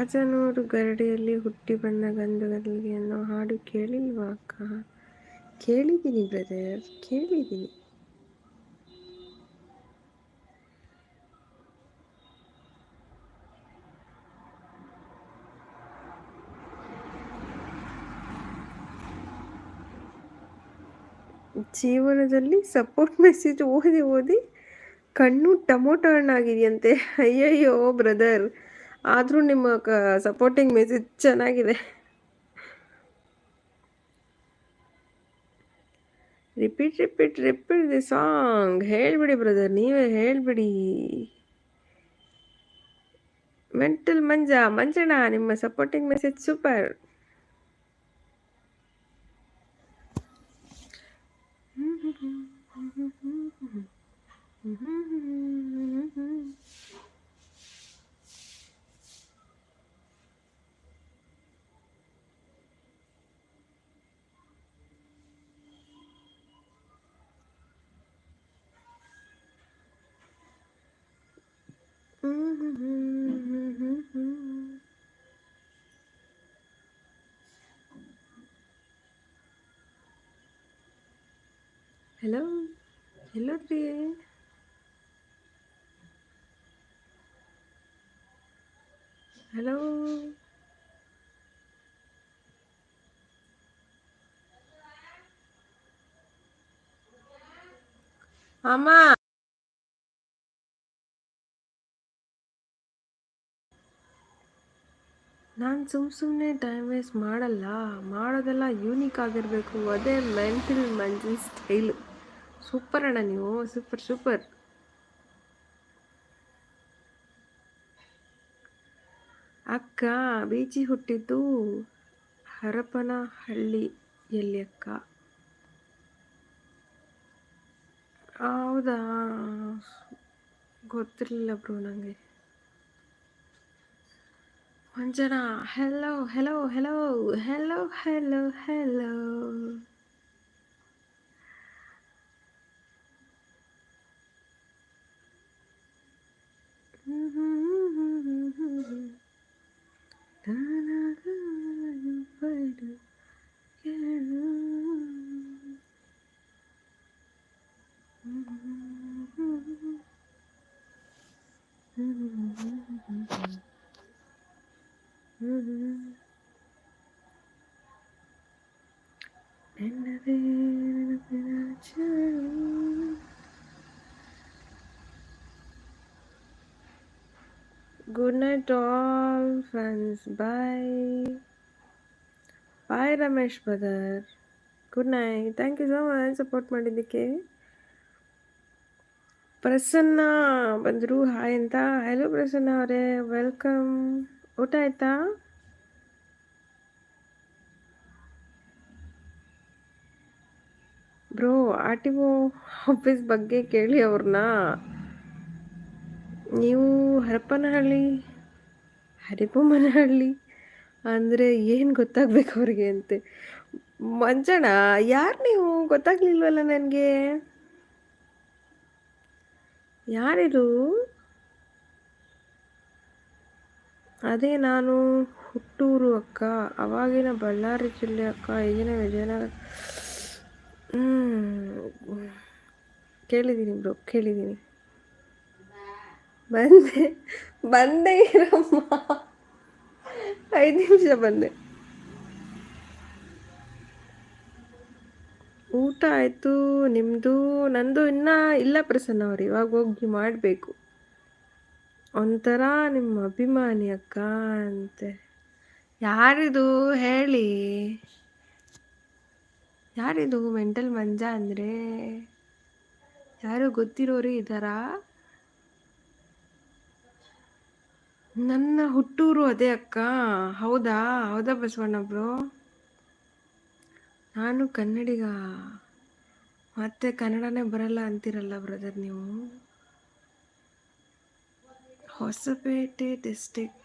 ಗಾಜನೂರು ಗರಡಿಯಲ್ಲಿ ಹುಟ್ಟಿ ಬಂದ ಗಂಧದಲ್ಲಿ ಅನ್ನೋ ಹಾಡು ಕೇಳಿಲ್ವಾ ಅಕ್ಕ? ಕೇಳಿದ್ದೀನಿ ಬ್ರದರ್, ಕೇಳಿದ್ದೀನಿ. ಜೀವನದಲ್ಲಿ ಸಪೋರ್ಟ್ ಮೆಸೇಜ್ ಓದಿ ಓದಿ ಕಣ್ಣು ಟೊಮೊಟೊ ಹಣ್ಣಾಗಿದೆಯಂತೆ. ಅಯ್ಯಯ್ಯೋ ಬ್ರದರ್. ಆದರೂ ನಿಮ್ಮ ಕ ಸಪೋರ್ಟಿಂಗ್ ಮೆಸೇಜ್ ಚೆನ್ನಾಗಿದೆ. Repeat repeat repeat the song ಹೇಳ್ಬಿಡಿ ಬ್ರದರ್ ನೀವೇ ಹೇಳ್ಬಿಡಿ. ಮೆಂಟಲ್ ಮಂಜ, ಮಂಜಣ್ಣ, ನಿಮ್ಮ ಸಪೋರ್ಟಿಂಗ್ ಮೆಸೇಜ್ ಸೂಪರ್ ಹಲೋ, ಎಲ್ಲೋದ್ರಿ? ಹಲೋ? ಅಮ್ಮ? ನಾನು ಸುಮ್ ಸುಮ್ಮನೆ ಟೈಮ್ ವೇಸ್ಟ್ ಮಾಡಲ್ಲ, ಮಾಡೋದೆಲ್ಲ ಯೂನಿಕ್ ಆಗಿರಬೇಕು, ಅದೇ ಮೆಂಟಲ್ ಮಂಜು ಸ್ಟೈಲು ಸೂಪರ್ ಅಣ್ಣ ನೀವು ಸೂಪರ್ ಸೂಪರ್ ಅಕ್ಕ, ಬೀಚಿ ಹುಟ್ಟಿದ್ದು ಹರಪನಹಳ್ಳಿಯಲ್ಲಿ ಅಕ್ಕ? ಹೌದಾ? ಗೊತ್ತಿರಲಿಲ್ಲ ಬ್ರೋ ನನಗೆ ಮಂಜನಾ hello hello hello hello hello hello good night all friends bye bye Ramesh brother good night thank you so much support ಮಾಡಿದ್ದಕ್ಕೆ. ಪ್ರಸನ್ನ ಬಂದರು. ಹಾಯ್ ಅಂತ ಹಲೋ ಪ್ರಸನ್ನ ಅವರೇ. ವೆಲ್ಕಮ್ ಊಟ ಆಯ್ತಾ? Bro R T O office ಬಗ್ಗೆ ಕೇಳಿ ಅವ್ರನ್ನ ನೀವು ಹರಪನಹಳ್ಳಿ ಹರಿಪಮ್ಮನಹಳ್ಳಿ ಅಂದರೆ ಏನು ಗೊತ್ತಾಗಬೇಕು ಅವ್ರಿಗೆ ಅಂತೆ? ಮಂಜಣ್ಣ, ಯಾರು ನೀವು? ಗೊತ್ತಾಗ್ಲಿಲ್ವಲ್ಲ ನನಗೆ? ಯಾರಿದು? ಅದೇ ನಾನು ಹುಟ್ಟೂರು ಅಕ್ಕ. ಅವಾಗಿನ ಬಳ್ಳಾರಿ ಜಿಲ್ಲೆ ಅಕ್ಕ. ಈಗಿನ ವಿಜಯನಗರ ಹ್ಞೂ ಕೇಳಿದ್ದೀನಿ ಬ್ರೋ, ಕೇಳಿದ್ದೀನಿ. ಬಂದೆ ಬಂದೆ ಇರಮ್ಮ. ಐದು ನಿಮಿಷ ಬಂದೆ. ಊಟ ಆಯಿತು ನಿಮ್ಮದು ನಂದು ಇನ್ನೂ ಇಲ್ಲ ಪ್ರಸನ್ನ ಅವ್ರು, ಇವಾಗ ಹೋಗಿ ಮಾಡಬೇಕು. ಒಂಥರ ನಿಮ್ಮ ಅಭಿಮಾನಿ ಅಕ್ಕ ಅಂತೆ. ಯಾರಿದು ಹೇಳಿ? ಯಾರಿದು ಮೆಂಟಲ್ ಮಂಜ ಅಂದರೆ? ಯಾರು ಗೊತ್ತಿರೋರು ಇದ್ದಾರಾ? ನನ್ನ ಹುಟ್ಟೂರು ಅದೇ ಅಕ್ಕ. ಹೌದಾ? ಹೌದಾ ಬಸವಣ್ಣ ಬ್ರೋ? ನಾನು ಕನ್ನಡಿಗ. ಮತ್ತೆ ಕನ್ನಡನೇ ಬರಲ್ಲ ಅಂತಿರಲ್ಲ ಬ್ರದರ್ ನೀವು? ಹೊಸಪೇಟೆ ಡಿಸ್ಟಿಕ್